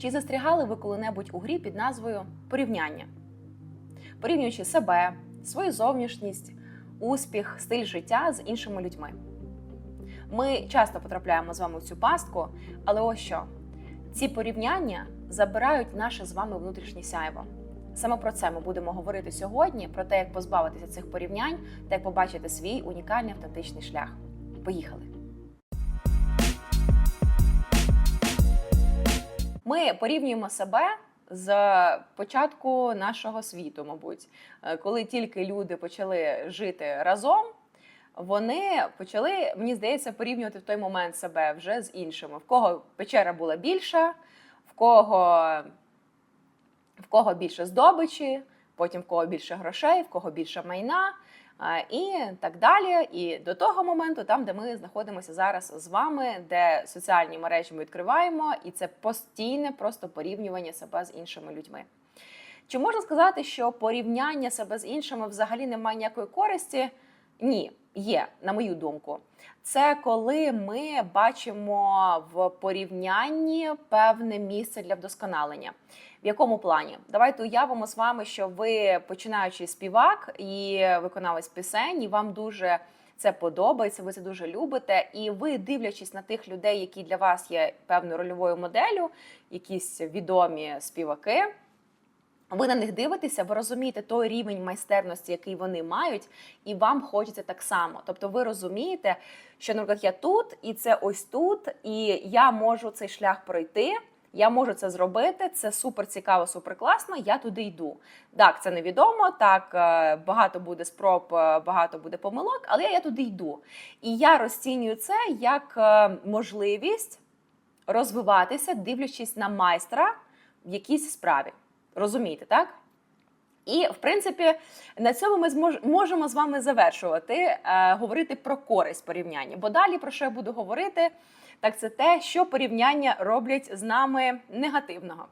Чи застрягали ви коли-небудь у грі під назвою порівняння? Порівнюючи себе, свою зовнішність, успіх, стиль життя з іншими людьми. Ми часто потрапляємо з вами в цю пастку, але ось що ці порівняння забирають наше з вами внутрішнє сяйво. Саме про це ми будемо говорити сьогодні: про те, як позбавитися цих порівнянь та як побачити свій унікальний автентичний шлях. Поїхали! Ми порівнюємо себе з початку нашого світу, мабуть, Е, коли тільки люди почали жити разом. Вони почали, мені здається, порівнювати в той момент себе вже з іншими. В кого печера була більша, в кого, в кого більше здобичі, потім в кого більше грошей, в кого більше майна і так далі. І до того моменту, там, де ми знаходимося зараз з вами, де соціальні мережі ми відкриваємо, і це постійне просто порівнювання себе з іншими людьми. Чи можна сказати, що порівняння себе з іншими взагалі не має ніякої користі? Ні, є, на мою думку. Це коли ми бачимо в порівнянні певне місце для вдосконалення. В якому плані? Давайте уявимо з вами, що ви починаючий співак і виконавець пісень, і вам дуже це подобається, ви це дуже любите. І ви, дивлячись на тих людей, які для вас є певною рольовою моделлю, якісь відомі співаки. Ви на них дивитеся, ви розумієте той рівень майстерності, який вони мають, і вам хочеться так само. Тобто, ви розумієте, що, наприклад, я тут, і це ось тут, і я можу цей шлях пройти. Я можу це зробити, це супер цікаво, супер класно. Я туди йду. Так, це невідомо. Так е, багато буде спроб, е, багато буде помилок, але я туди йду. І я розцінюю це як е, можливість розвиватися, дивлячись на майстра в якійсь справі. Розумієте, так? І, в принципі, на цьому ми можемо з вами завершувати, е, говорити про користь порівняння. Бо далі, про що я буду говорити, так це те, що порівняння роблять з нами негативного.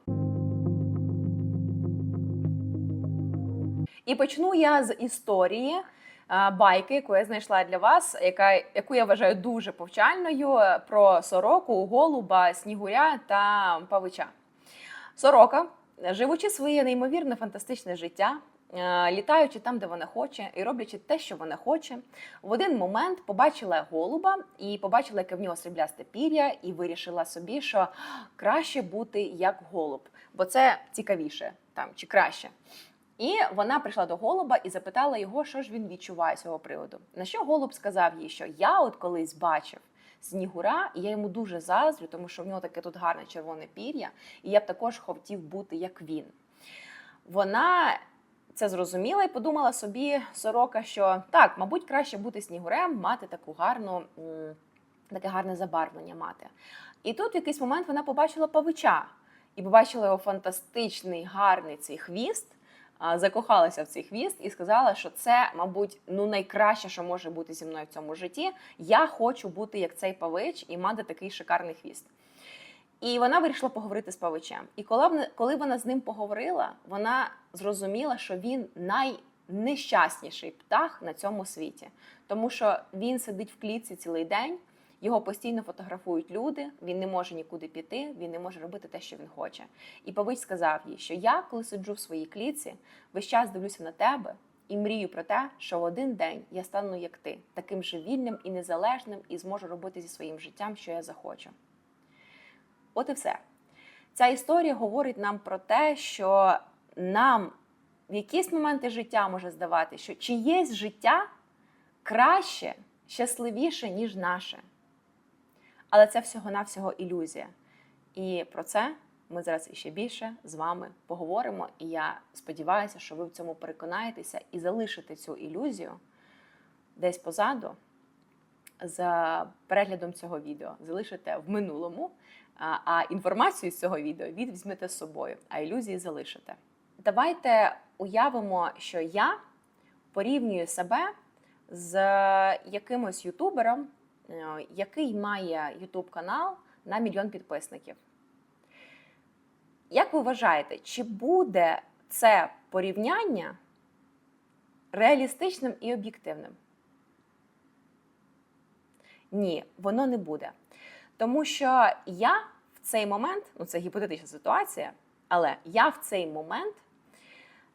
І почну я з історії е, байки, яку я знайшла для вас, яка, яку я вважаю дуже повчальною, е, про сороку, голуба, снігуря та павича. Сорока живучи своє неймовірне фантастичне життя, літаючи там, де вона хоче, і роблячи те, що вона хоче, в один момент побачила голуба і побачила, яке в нього сріблясте пір'я, і вирішила собі, що краще бути як голуб, бо це цікавіше там чи краще. І вона прийшла до голуба і запитала його, що ж він відчуває з цього приводу. На що голуб сказав їй, що я от колись бачив. Снігура, і я йому дуже заздрю, тому що в нього таке тут гарне червоне пір'я, і я б також хотів бути як він. Вона це зрозуміла і подумала собі сорока, що так, мабуть, краще бути снігурем, мати таку гарну, таке гарне забарвлення мати. І тут в якийсь момент вона побачила павича і побачила його фантастичний, гарний цей хвіст. Закохалася в цей хвіст і сказала, що це, мабуть, ну найкраще, що може бути зі мною в цьому житті. Я хочу бути як цей павич і мати такий шикарний хвіст. І вона вирішила поговорити з павичем. І коли вона, з ним поговорила, вона зрозуміла, що він найнещасніший птах на цьому світі, тому що він сидить в клітці цілий день. Його постійно фотографують люди, він не може нікуди піти, він не може робити те, що він хоче. І Павич сказав їй, що я, коли сиджу в своїй клітці, весь час дивлюся на тебе і мрію про те, що в один день я стану як ти, таким же вільним і незалежним, і зможу робити зі своїм життям, що я захочу. От і все. Ця історія говорить нам про те, що нам в якісь моменти життя може здавати, що чиєсь життя краще, щасливіше, ніж наше. Але це всього-навсього ілюзія. І про це ми зараз іще більше з вами поговоримо. І я сподіваюся, що ви в цьому переконаєтеся і залишите цю ілюзію десь позаду за переглядом цього відео. Залишите в минулому, а, інформацію з цього відео від візьмете з собою, а ілюзії залишите. Давайте уявимо, що я порівнюю себе з якимось ютубером, е, який має ютуб канал на мільйон підписників. Як ви вважаєте, чи буде це порівняння реалістичним і об'єктивним? Ні, воно не буде. Тому що я в цей момент, ну це гіпотетична ситуація, але я в цей момент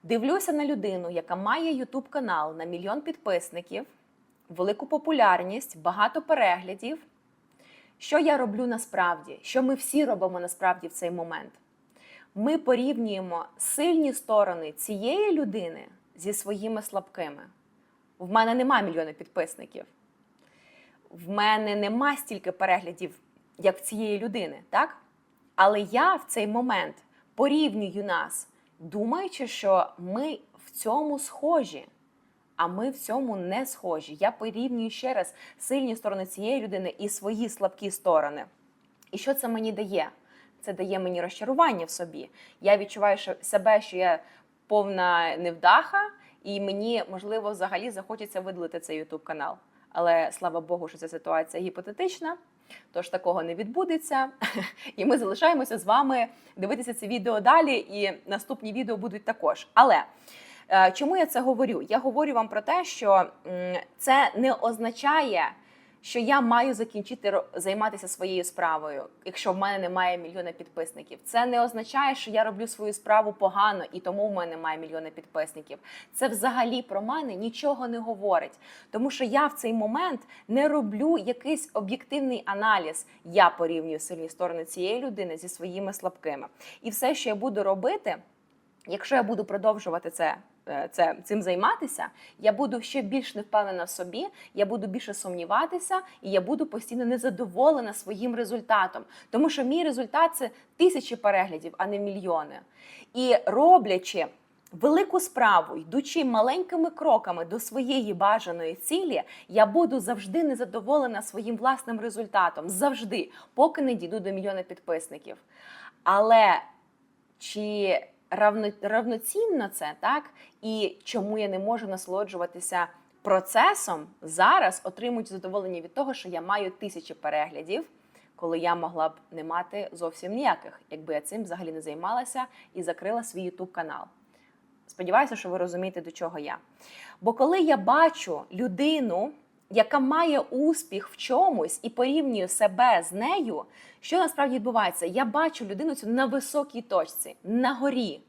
дивлюся на людину, яка має YouTube канал на мільйон підписників, велику популярність, багато переглядів. Що я роблю насправді? Що ми всі робимо насправді в цей момент? Ми порівнюємо сильні сторони цієї людини зі своїми слабкими. В мене нема мільйона підписників. В мене нема стільки переглядів, як в цієї людини, так? Але я в цей момент порівнюю нас, думаючи, що ми в цьому схожі, а ми в цьому не схожі. Я порівнюю ще раз сильні сторони цієї людини і свої слабкі сторони. І що це мені дає? Це дає мені розчарування в собі. Я відчуваю себе, що я повна невдаха, і мені, можливо, взагалі захочеться видалити цей YouTube канал. Але слава Богу, що ця ситуація гіпотетична, тож такого не відбудеться. І ми залишаємося з вами дивитися це відео далі, і наступні відео будуть також. Але е, чому я це говорю? Я говорю вам про те, що це не означає, що я маю закінчити займатися своєю справою, якщо в мене немає мільйона підписників. Це не означає, що я роблю свою справу погано і тому в мене немає мільйона підписників. Це взагалі про мене нічого не говорить, тому що я в цей момент не роблю якийсь об'єктивний аналіз. Я порівнюю сильні сторони цієї людини зі своїми слабкими. І все, що я буду робити. Якщо я буду продовжувати це, е, це цим займатися, я буду ще більш невпевнена в собі, я буду більше сумніватися, і я буду постійно незадоволена своїм результатом. Тому що мій результат це тисячі переглядів, а не мільйони. І роблячи велику справу, йдучи маленькими кроками до своєї бажаної цілі, я буду завжди незадоволена своїм власним результатом. Завжди, поки не дійду до мільйона підписників. Але чи равно, равноцінно це так? І чому я не можу насолоджуватися процесом зараз, отримуючи задоволення від того, що я маю тисячі переглядів, коли я могла б не мати зовсім ніяких, якби я цим взагалі не займалася і закрила свій YouTube канал. Сподіваюся, що ви розумієте, до чого я. Бо коли я бачу людину, яка має успіх в чомусь і порівнюю себе з нею, що насправді відбувається? Я бачу людину цю на високій точці, на горі.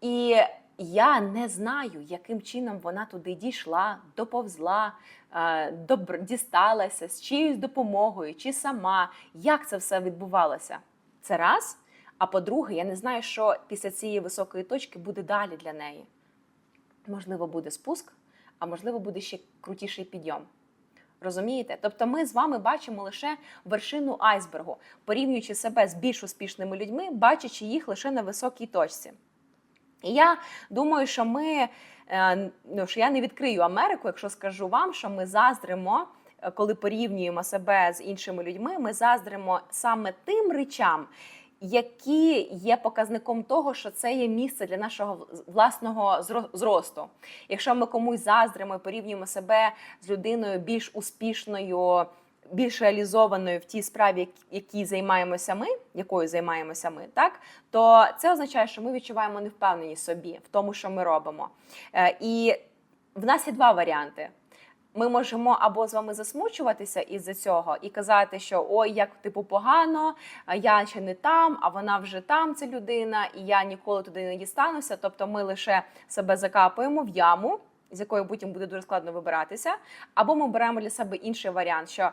І я не знаю, яким чином вона туди дійшла, доповзла, е, добр- дісталася з чиюсь допомогою, чи сама. Як це все відбувалося? Це раз. А по-друге, я не знаю, що після цієї високої точки буде далі для неї. Можливо, буде спуск, а можливо, буде ще крутіший підйом. Розумієте? Тобто ми з вами бачимо лише вершину айсбергу, порівнюючи себе з більш успішними людьми, бачачи їх лише на високій точці. І я думаю, що ми е, ну, що я не відкрию Америку, якщо скажу вам, що ми заздримо, е, коли порівнюємо себе з іншими людьми, ми заздримо саме тим речам, які є показником того, що це є місце для нашого власного зро- зросту. Якщо ми комусь заздримо і порівнюємо себе з людиною більш успішною, більш реалізованою в тій справі, як- якій займаємося ми, якою займаємося ми, так то це означає, що ми відчуваємо невпевненість собі в тому, що ми робимо. Е, І в нас є два варіанти. Ми можемо або з вами засмучуватися із-за цього і казати, що ой, як типу погано, я ще не там, а вона вже там, ця людина, і я ніколи туди не дістануся. Тобто ми лише себе закапуємо в яму, з якої потім буде дуже складно вибиратися. Або ми беремо для себе інший варіант, що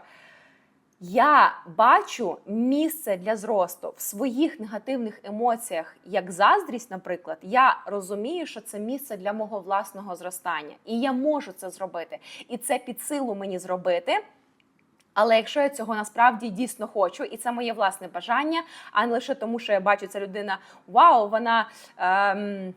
я бачу місце для зросту в своїх негативних емоціях, як заздрість, наприклад. Я розумію, що це місце для мого власного зростання, і я можу це зробити. І це під силу мені зробити. Але якщо я цього насправді дійсно хочу, і це моє власне бажання, а не лише тому, що я бачу ця людина, вау, вона. Ем,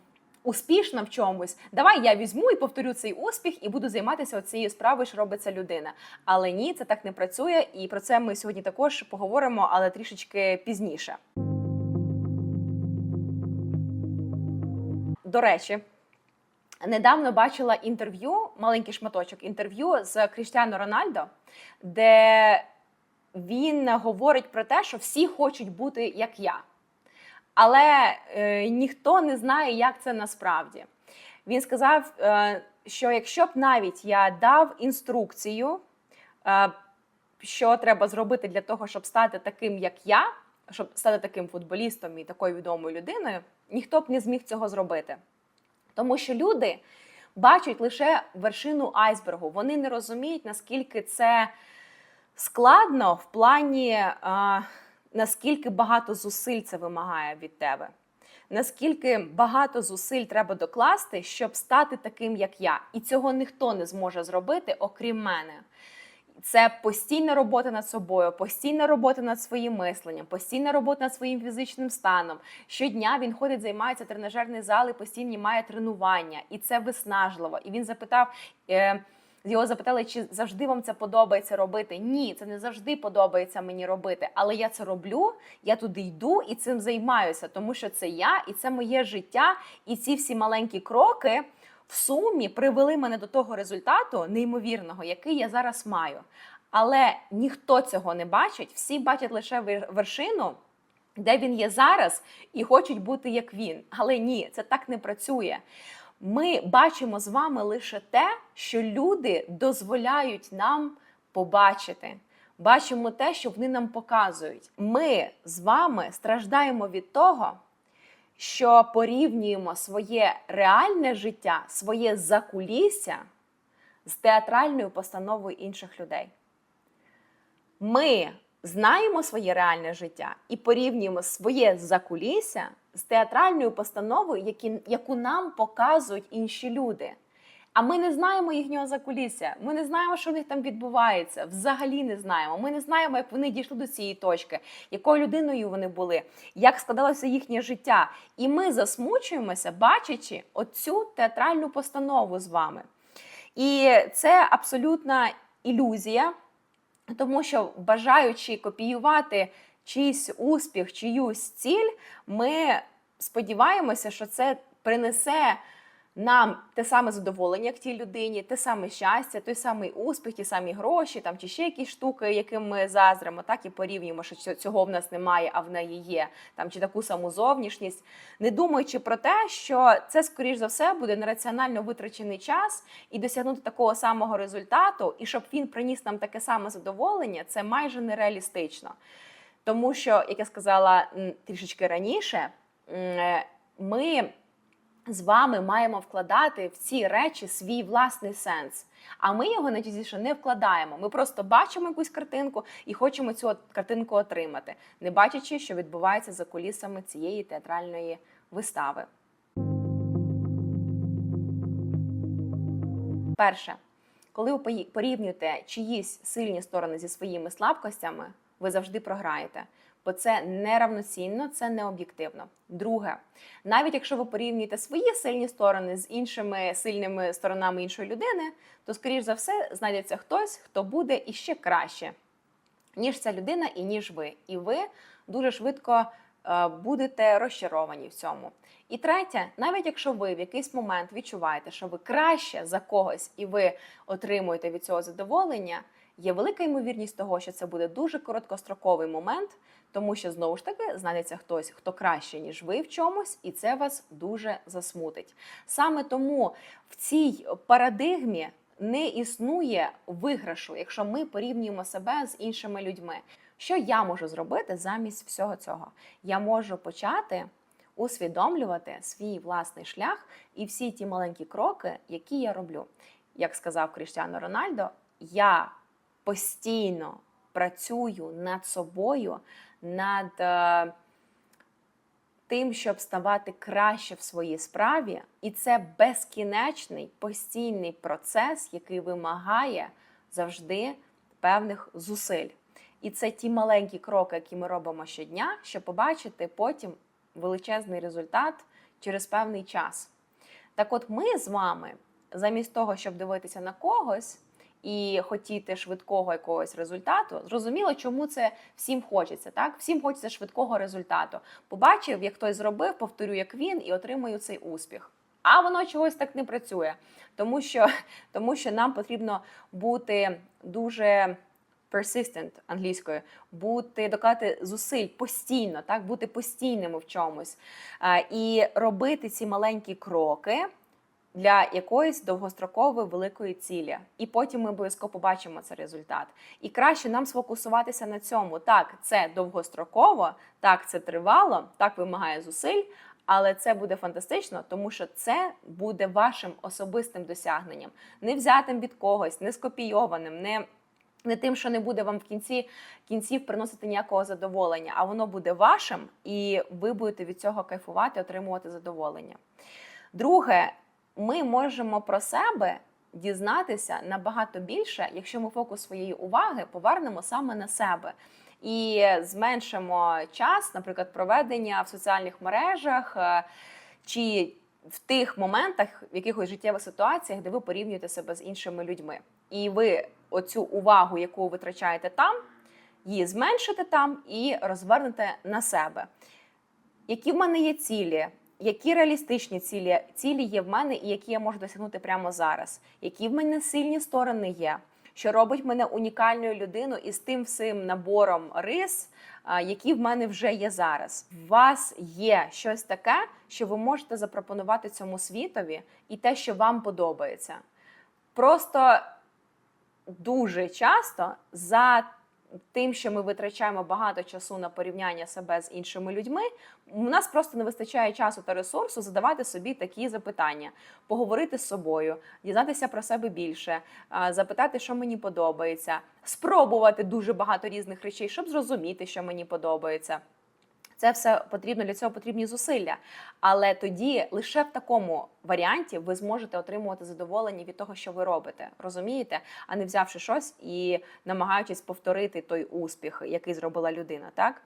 Успішна в чомусь, давай я візьму і повторю цей успіх і буду займатися цією справою, що робить ця людина. Але ні, це так не працює, і про це ми сьогодні також поговоримо, але трішечки пізніше. До речі, недавно бачила інтерв'ю, маленький шматочок інтерв'ю з Кріштіано Рональдо, де він говорить про те, що всі хочуть бути як я. Але е, ніхто не знає, як це насправді. Він сказав, е, що якщо б навіть я дав інструкцію, е, що треба зробити для того, щоб стати таким, як я, щоб стати таким футболістом і такою відомою людиною, ніхто б не зміг цього зробити. Тому що люди бачать лише вершину айсбергу. Вони не розуміють, наскільки це складно в плані, а, наскільки багато зусиль це вимагає від тебе. Наскільки багато зусиль треба докласти, щоб стати таким, як я. І цього ніхто не зможе зробити, окрім мене. Це постійна робота над собою, постійна робота над своїм мисленням, постійна робота над своїм фізичним станом. Щодня він ходить, займається тренажерний зал і постійно має тренування, і це виснажливо. І він запитав. Е, його запитали, чи завжди вам це подобається робити. Ні, це не завжди подобається мені робити. Але я це роблю, я туди йду і цим займаюся, тому що це я і це моє життя. І ці всі маленькі кроки в сумі привели мене до того результату, неймовірного, який я зараз маю. Але ніхто цього не бачить, всі бачать лише вер- вершину. Де він є зараз, і хочуть бути як він. Але ні, це так не працює. Ми бачимо з вами лише те, що люди дозволяють нам побачити. Бачимо те, що вони нам показують. Ми з вами страждаємо від того, що порівнюємо своє реальне життя, своє закулісся з театральною постановою інших людей. Ми знаємо своє реальне життя і порівнюємо своє закулісся з театральною постановою, які, яку нам показують інші люди. А ми не знаємо їхнього закулісся. Ми не знаємо, що в них там відбувається. Взагалі не знаємо. Ми не знаємо, як вони дійшли до цієї точки, якою людиною вони були, як складалося їхнє життя. І ми засмучуємося, бачачи оцю театральну постанову з вами. І це абсолютна ілюзія, тому що бажаючи копіювати чийсь успіх, чиюсь ціль, ми сподіваємося, що це принесе нам те саме задоволення, як тій людині, те саме щастя, той самий успіх, ті самі гроші, там чи ще якісь штуки, яким ми заздримо, так і порівнюємо, що цього в нас немає, а в неї є, там чи таку саму зовнішність, не думаючи про те, що це скоріш за все буде нераціонально витрачений час і досягнути такого самого результату, і щоб він приніс нам таке саме задоволення, це майже нереалістично. Тому що, як я сказала трішечки раніше, е, ми з вами маємо вкладати в ці речі свій власний сенс. А ми його найчастіше не вкладаємо. Ми просто бачимо якусь картинку і хочемо цю картинку отримати, не бачачи, що відбувається за кулісами цієї театральної вистави. Перше, коли ви порівнюєте чиїсь сильні сторони зі своїми слабкостями, ви завжди програєте. Бо це неравноцінно, це не об'єктивно. Друге, навіть якщо ви порівнюєте свої сильні сторони з іншими сильними сторонами іншої людини, то, скоріш за все, знайдеться хтось, хто буде іще краще, ніж ця людина і ніж ви. І ви дуже швидко е, будете розчаровані в цьому. І третє, навіть якщо ви в якийсь момент відчуваєте, що ви краще за когось і ви отримуєте від цього задоволення, є велика ймовірність того, що це буде дуже короткостроковий момент, тому що знову ж таки знайдеться хтось, хто краще, ніж ви в чомусь, і це вас дуже засмутить. Саме тому в цій парадигмі не існує виграшу, якщо ми порівнюємо себе з іншими людьми. Що я можу зробити замість всього цього? Я можу почати усвідомлювати свій власний шлях і всі ті маленькі кроки, які я роблю. Як сказав Кріштіано Рональдо, я постійно працюю над собою, над е, тим, щоб ставати краще в своїй справі, і це безкінечний постійний процес, який вимагає завжди певних зусиль. І це ті маленькі кроки, які ми робимо щодня, щоб побачити потім величезний результат через певний час. Так от ми з вами, замість того, щоб дивитися на когось і хотіти швидкого якогось результату, зрозуміло, чому це всім хочеться. Так, всім хочеться швидкого результату. Побачив, як хтось зробив, повторю, як він, і отримую цей успіх. А воно чогось так не працює, тому що, тому що нам потрібно бути дуже persistent англійською, бути докладати зусиль постійно, так бути постійними в чомусь а, і робити ці маленькі кроки для якоїсь довгострокової великої цілі, і потім ми обов'язково побачимо цей результат. І краще нам сфокусуватися на цьому. Так, це довгостроково, так це тривало, так вимагає зусиль. Але це буде фантастично, тому що це буде вашим особистим досягненням, не взятим від когось, не скопійованим, не не тим, що не буде вам в кінці кінців приносити ніякого задоволення, а воно буде вашим, і ви будете від цього кайфувати, отримувати задоволення. Друге, ми можемо про себе дізнатися набагато більше, якщо ми фокус своєї уваги повернемо саме на себе. І зменшимо час, наприклад, проведення в соціальних мережах е, чи в тих моментах, в якихось життєвих ситуаціях, де ви порівнюєте себе з іншими людьми. І ви оцю увагу, яку витрачаєте там, її зменшите там і розвернете на себе. Які в мене є цілі? Які реалістичні цілі цілі є в мене, і які я можу досягнути прямо зараз? Які в мене сильні сторони є? Що робить мене унікальною людиною із тим всім набором рис, які в мене вже є зараз? У вас є щось таке, що ви можете запропонувати цьому світові, і те, що вам подобається. Просто дуже часто за тим, що ми витрачаємо багато часу на порівняння себе з іншими людьми, у нас просто не вистачає часу та ресурсу задавати собі такі запитання, поговорити з собою, дізнатися про себе більше, запитати, що мені подобається, спробувати дуже багато різних речей, щоб зрозуміти, що мені подобається. Це все потрібно для цього потрібні зусилля. Але тоді лише в такому варіанті ви зможете отримувати задоволення від того, що ви робите, розумієте? А не взявши щось і намагаючись повторити той успіх, який зробила людина, так?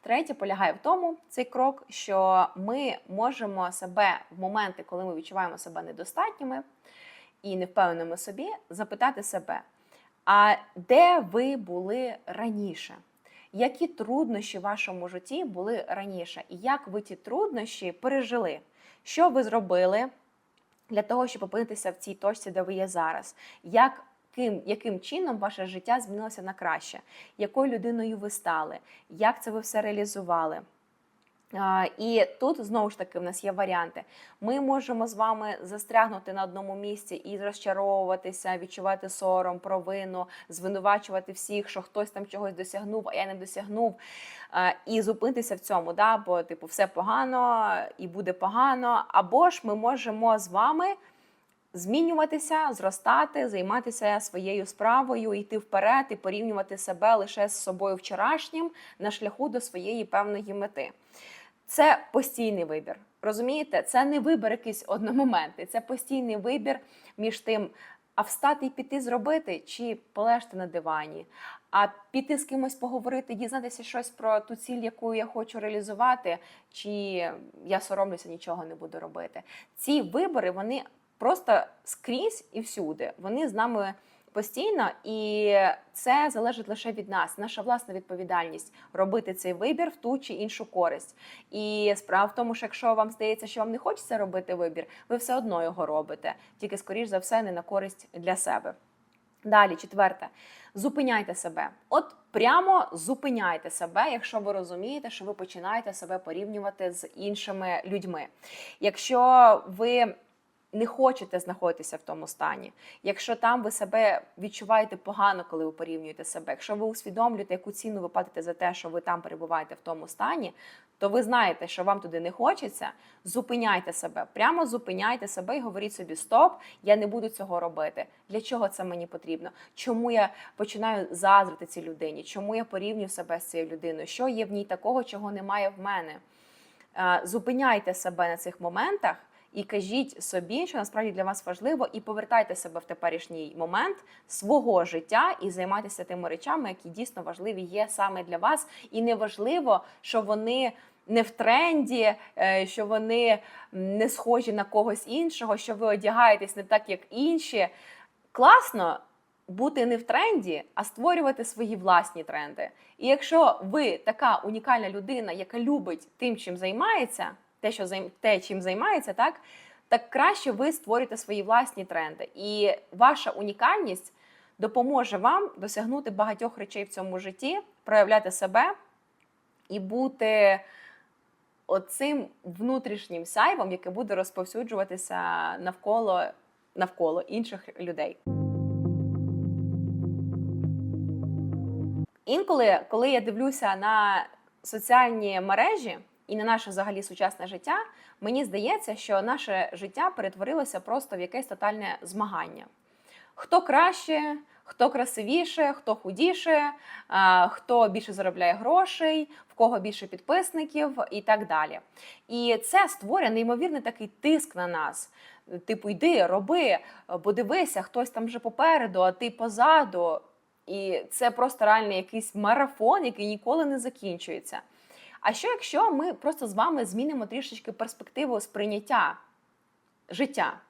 Третє полягає в тому, цей крок, що ми можемо себе в моменти, коли ми відчуваємо себе недостатніми і невпевненими собі, запитати себе. А де ви були раніше? Які труднощі в вашому житті були раніше? І як ви ті труднощі пережили? Що ви зробили для того, щоб опинитися в цій точці, де ви є зараз? Як Ким, яким чином ваше життя змінилося на краще? Якою людиною ви стали? Як це ви все реалізували? І тут знову ж таки в нас є варіанти. Ми можемо з вами застрягнути на одному місці і розчаровуватися, відчувати сором, провину, звинувачувати всіх, що хтось там чогось досягнув, а я не досягнув, і зупинитися в цьому, да, бо типу все погано і буде погано. Або ж ми можемо з вами. Змінюватися, зростати, займатися своєю справою, йти вперед і порівнювати себе лише з собою вчорашнім на шляху до своєї певної мети. Це постійний вибір. Розумієте, це не вибір якийсь одномоментний, це постійний вибір між тим, а встати і піти зробити, чи полежти на дивані, а піти з кимось поговорити, дізнатися щось про ту ціль, яку я хочу реалізувати, чи я соромлюся, нічого не буду робити. Ці вибори вони просто скрізь і всюди. Вони з нами постійно, і це залежить лише від нас, наша власна відповідальність робити цей вибір в ту чи іншу користь. І справа в тому, що якщо вам здається, що вам не хочеться робити вибір, ви все одно його робите, тільки скоріш за все не на користь для себе. Далі, четверте, зупиняйте себе. От прямо зупиняйте себе, якщо ви розумієте, що ви починаєте себе порівнювати з іншими людьми. Якщо ви не хочете знаходитися в тому стані. Якщо там ви себе відчуваєте погано, коли ви порівнюєте себе, якщо ви усвідомлюєте, яку ціну ви платите за те, що ви там перебуваєте в тому стані, то ви знаєте, що вам туди не хочеться. Зупиняйте себе, прямо зупиняйте себе і говоріть собі: Стоп, я не буду цього робити. Для чого це мені потрібно? Чому я починаю заздрити цій людині? Чому я порівнюю себе з цією людиною? Що є в ній такого, чого немає в мене? Зупиняйте себе на цих моментах і кажіть собі, що насправді для вас важливо, і повертайте себе в теперішній момент свого життя і займайтеся тими речами, які дійсно важливі є саме для вас, і не важливо, що вони. Не в тренді, е, що вони не схожі на когось іншого, що ви одягаєтесь не так, як інші. Класно бути не в тренді, а створювати свої власні тренди. І якщо ви така унікальна людина, яка любить тим, чим займається, те, що те, чим займається, так так краще ви створюєте свої власні тренди. І ваша унікальність допоможе вам досягнути багатьох речей в цьому житті, проявляти себе і бути оцим внутрішнім сяйвом, яке буде розповсюджуватися навколо, навколо інших людей. Інколи, коли я дивлюся на соціальні мережі і на наше взагалі сучасне життя, мені здається, що наше життя перетворилося просто в якесь тотальне змагання. Хто краще, хто красивіше, хто худіше, хто більше заробляє грошей, в кого більше підписників і так далі. І це створює неймовірний такий тиск на нас. Типу, йди, роби, бо дивися, хтось там вже попереду, а ти позаду. І це просто реально якийсь марафон, який ніколи не закінчується. А що якщо ми просто з вами змінимо трішечки перспективу сприйняття життя?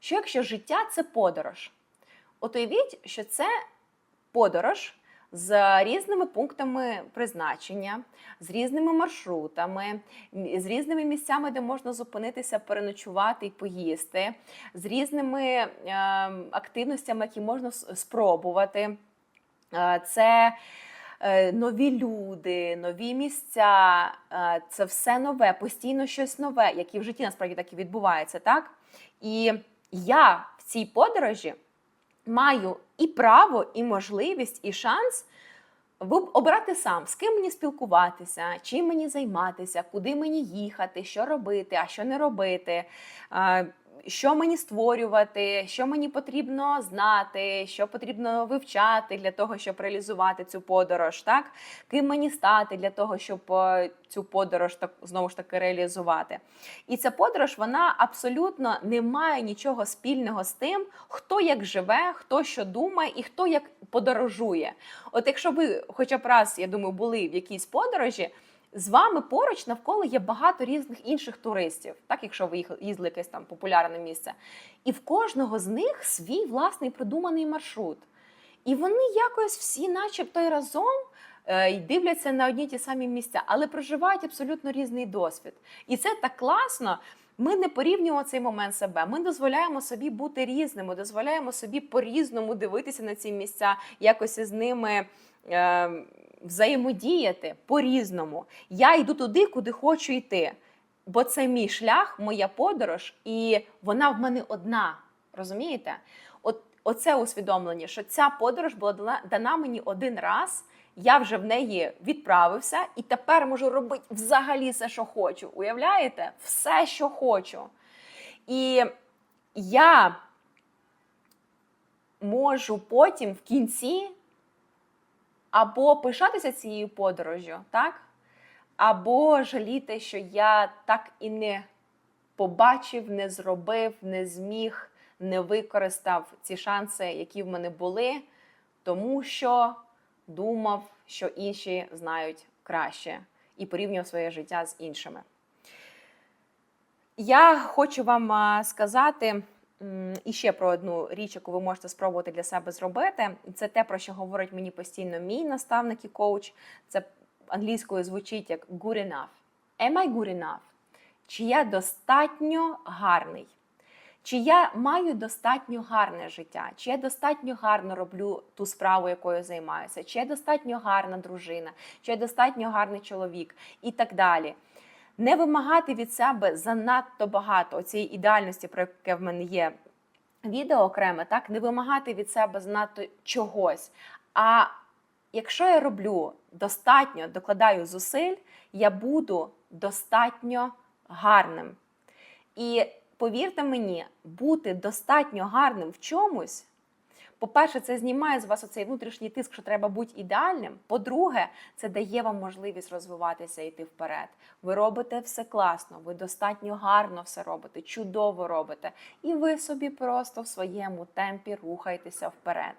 Що якщо життя це подорож? От уявіть, що це подорож з різними пунктами призначення, з різними маршрутами, з різними місцями, де можна зупинитися, переночувати і поїсти, з різними е, активностями, які можна спробувати. Е, Це нові люди, нові місця, е, це все нове, постійно щось нове, як і в житті насправді так і відбувається, так? І я в цій подорожі маю і право, і можливість, і шанс обрати сам, з ким мені спілкуватися, чим мені займатися, куди мені їхати, що робити, а що не робити. Що мені створювати, що мені потрібно знати, що потрібно вивчати для того, щоб реалізувати цю подорож, так ким мені стати для того, щоб е, цю подорож так знову ж таки реалізувати. І ця подорож вона абсолютно не має нічого спільного з тим, хто як живе, хто що думає і хто як подорожує. От якщо ви, хоча б раз, я думаю, були в якійсь подорожі. З вами поруч навколо є багато різних інших туристів, так якщо ви їздили якесь там популярне місце. І в кожного з них свій власний продуманий маршрут. І вони якось всі, начебто, й разом е, дивляться на одні ті самі місця, але проживають абсолютно різний досвід. І це так класно. Ми не порівнюємо цей момент себе. Ми дозволяємо собі бути різними, дозволяємо собі по-різному дивитися на ці місця, якось із ними. Е, взаємодіяти по-різному. Я йду туди, куди хочу йти. Бо це мій шлях, моя подорож, і вона в мене одна. Розумієте? От оце усвідомлення, що ця подорож була дана, мені один раз. Я вже в неї відправився, і тепер можу робити взагалі все, що хочу. Уявляєте? Все, що хочу. І я можу потім в кінці або пишатися цією подорожю, так? Або жаліти, що я так і не побачив, не зробив, не зміг, не використав ці шанси, які в мене були, тому що думав, що інші знають краще, і порівнював своє життя з іншими. Я хочу вам сказати м, іще про одну річ, яку ви можете спробувати для себе зробити. Це те, про що говорить мені постійно мій наставник і коуч. Це англійською звучить як good enough. Am I good enough? Чи я достатньо гарний? Чи я маю достатньо гарне життя? Чи я достатньо гарно роблю ту справу, якою займаюся? Чи я достатньо гарна дружина? Чи я достатньо гарний чоловік? І так далі. Не вимагати від себе занадто багато цієї ідеальності, про яке в мене є відео окреме, так не вимагати від себе занадто чогось. А якщо я роблю достатньо, докладаю зусиль, я буду достатньо гарним. І повірте мені, бути достатньо гарним в чомусь. По-перше, це знімає з вас оцей внутрішній тиск, що треба бути ідеальним. По-друге, це дає вам можливість розвиватися і йти вперед. Ви робите все класно, ви достатньо гарно все робите, чудово робите. І ви собі просто в своєму темпі рухаєтеся вперед.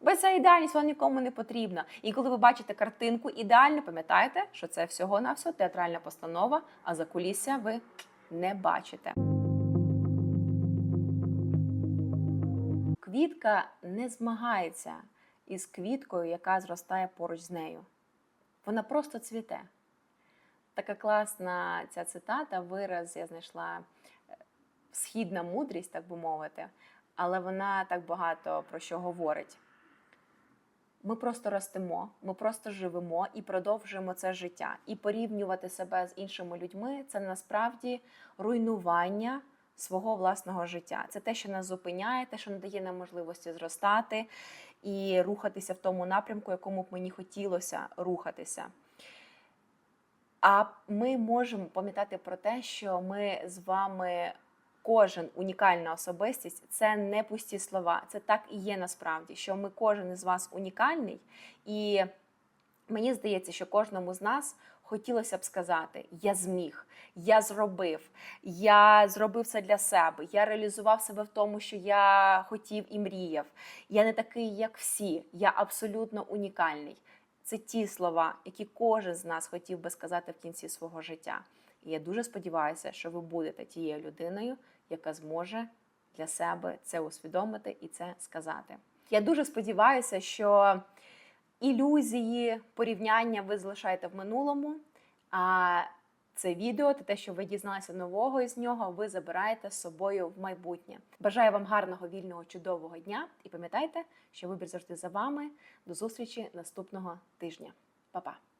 Бо ця ідеальність вона нікому не потрібна. І коли ви бачите картинку ідеально, пам'ятайте, що це всього на все театральна постанова, а за кулісся ви не бачите. Квітка не змагається із квіткою, яка зростає поруч з нею. Вона просто цвіте. Така класна ця цитата, вираз я знайшла е, східна мудрість, так би мовити, але вона так багато про що говорить. Ми просто ростемо, ми просто живемо і продовжуємо це життя. І порівнювати себе з іншими людьми це насправді руйнування свого власного життя. Це те, що нас зупиняє, те, що не дає нам можливості зростати і рухатися в тому напрямку, якому б мені хотілося рухатися. А ми можемо пам'ятати про те, що ми з вами кожен унікальна особистість це не пусті слова. Це так і є насправді, що ми кожен із вас унікальний, і мені здається, що кожному з нас хотілося б сказати: я зміг, я зробив, я зробив це для себе, я реалізував себе в тому, що я хотів і мріяв. Я не такий, як всі, я абсолютно унікальний. Це ті слова, які кожен з нас хотів би сказати в кінці свого життя. І я дуже сподіваюся, що ви будете тією людиною, яка зможе для себе це усвідомити і це сказати. Я дуже сподіваюся, що ілюзії, порівняння ви залишаєте в минулому. А це відео та те, що ви дізналися нового із нього, ви забираєте з собою в майбутнє. Бажаю вам гарного, вільного, чудового дня і пам'ятайте, що вибір завжди за вами. До зустрічі наступного тижня. Па-па!